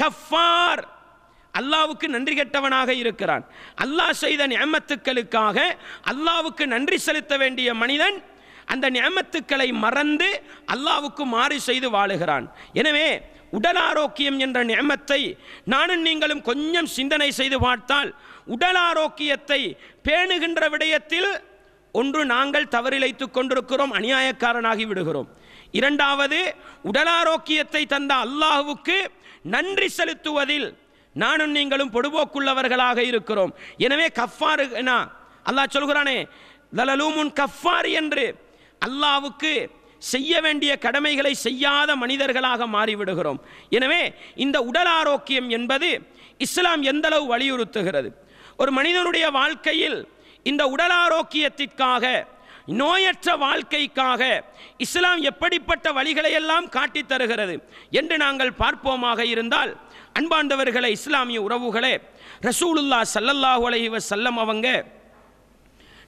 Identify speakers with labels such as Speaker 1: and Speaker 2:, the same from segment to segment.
Speaker 1: கஃபார். அல்லாவுக்கு நன்றி கெட்டவனாக இருக்கிறான். அல்லாஹ் செய்த நியமத்துக்களுக்காக அல்லாவுக்கு நன்றி செலுத்த வேண்டிய மனிதன் அந்த நியமத்துக்களை மறந்து அல்லாவுக்கு மாறு செய்து வாழுகிறான். எனவே உடல் ஆரோக்கியம் என்ற நியமத்தை நானும் நீங்களும் கொஞ்சம் சிந்தனை செய்து பார்த்தால் உடல் ஆரோக்கியத்தை பேணுகின்ற விடயத்தில் ஒன்று நாங்கள் தவறிழைத்து கொண்டிருக்கிறோம் அநியாயக்காரனாகி விடுகிறோம். இரண்டாவது உடல் ஆரோக்கியத்தை தந்த அல்லாஹுவுக்கு நன்றி செலுத்துவதில் நானும் நீங்களும் பொடுபோக்குள்ளவர்களாக இருக்கிறோம். எனவே கஃபாரு அல்லாஹ் சொல்கிறானே லலலூமுன் கஃபார் என்று அல்லாவுக்கு செய்ய வேண்டிய கடமைகளை செய்யாத மனிதர்களாக மாறிவிடுகிறோம். எனவே இந்த உடல் ஆரோக்கியம் என்பது இஸ்லாம் எந்தளவு வலியுறுத்துகிறது? ஒரு மனிதனுடைய வாழ்க்கையில் இந்த உடல் ஆரோக்கியத்திற்காக நோயற்ற வாழ்க்கைக்காக இஸ்லாம் எப்படிப்பட்ட வழிகளையெல்லாம் காட்டித் தருகிறது என்று நாங்கள் பார்ப்போமாக இருந்தால் அன்பாண்டவர்களை இஸ்லாமிய உறவுகளே ரசூலுல்லா சல்லல்லாஹு அலைஹி செல்லம் அவங்க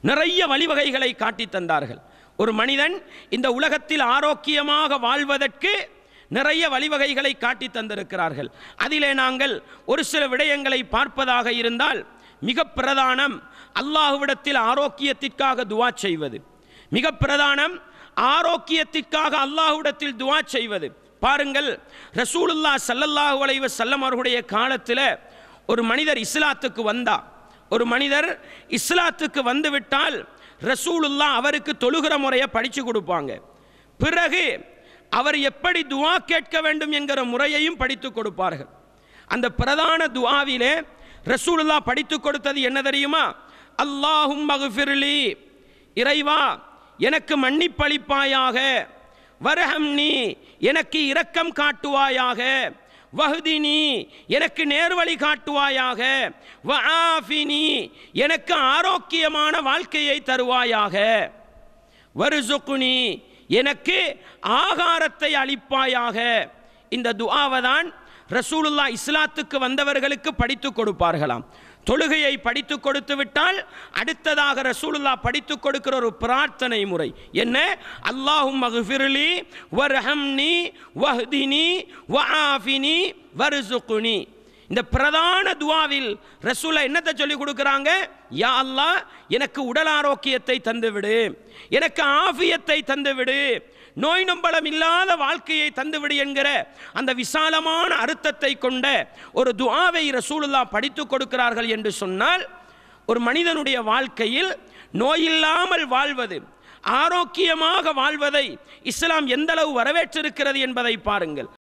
Speaker 1: நிறைய வழிவகைகளை காட்டி தந்தார்கள். ஒரு மனிதன் இந்த உலகத்தில் ஆரோக்கியமாக வாழ்வதற்கு நிறைய வழிவகைகளை காட்டி தந்திருக்கிறார்கள். அதிலே நாங்கள் ஒரு சில விடயங்களை பார்ப்பதாக இருந்தால் மிக பிரதானம் அல்லாஹுவிடத்தில் ஆரோக்கியத்திற்காக துவா செய்வது. மிக பிரதானம் ஆரோக்கியத்திற்காக அல்லாஹுடத்தில் துவா செய்வது. பாருங்கள் ரசூலுல்லா சல்லல்லாஹு அலைவ வஸல்லம் அவர்களுடைய காலத்தில் ஒரு மனிதர் இஸ்லாத்துக்கு வந்தா. ஒரு மனிதர் இஸ்லாத்துக்கு வந்துவிட்டால் ரசூலுல்லா அவருக்கு தொழுகிற முறையை படித்து கொடுப்பாங்க. பிறகு அவர் எப்படி துவா கேட்க வேண்டும் என்கிற முறையையும் படித்து கொடுப்பார்கள். அந்த பிரதான துவாவிலே ரசூலுல்லா படித்து கொடுத்தது என்ன தெரியுமா? அல்லாஹும் மகுஃபிர்லி இறைவா எனக்கு மன்னிப்பளிப்பாயாக. வரஹம்னி எனக்கு இரக்கம் காட்டுவாயாக. வஹ்தினி எனக்கு நேர்வழி காட்டுவாயாக. வஆஃபினி எனக்கு ஆரோக்கியமான வாழ்க்கையை தருவாயாக. வருசுக்குனி எனக்கு ஆகாரத்தை அளிப்பாயாக. இந்த துஆவை தான் ரசூலுல்லா இஸ்லாத்துக்கு வந்தவர்களுக்கு படித்து கொடுப்பார்களாம். தொழுகையை படித்து கொடுத்து விட்டால் அடுத்ததாக ரசூலுல்லா படித்து கொடுக்கிற ஒரு பிரார்த்தனை முறை. என்ன? அல்லாஹும் மகுஃபிர்லி வர்ஹம்னி வஹ்தினி வஆஃபினி வர்சுகுனி. இந்த பிரதான துவாவில் ரசூலை என்னத்தை சொல்லி கொடுக்குறாங்க? யா அல்லாஹ் எனக்கு உடல் ஆரோக்கியத்தை தந்துவிடு. எனக்கு ஆஃபியத்தை தந்துவிடு. நோய் நம்பளம் இல்லாத வாழ்க்கையை தந்துவிடு என்கிற அந்த விசாலமான அர்த்தத்தை கொண்ட ஒரு துவாவை ரசூலுல்லா படித்து கொடுக்கிறார்கள் என்று சொன்னால் ஒரு மனிதனுடைய வாழ்க்கையில் நோயில்லாமல் வாழ்வது ஆரோக்கியமாக வாழ்வதை இஸ்லாம் எந்தளவு வரவேற்றிருக்கிறது என்பதை பாருங்கள்.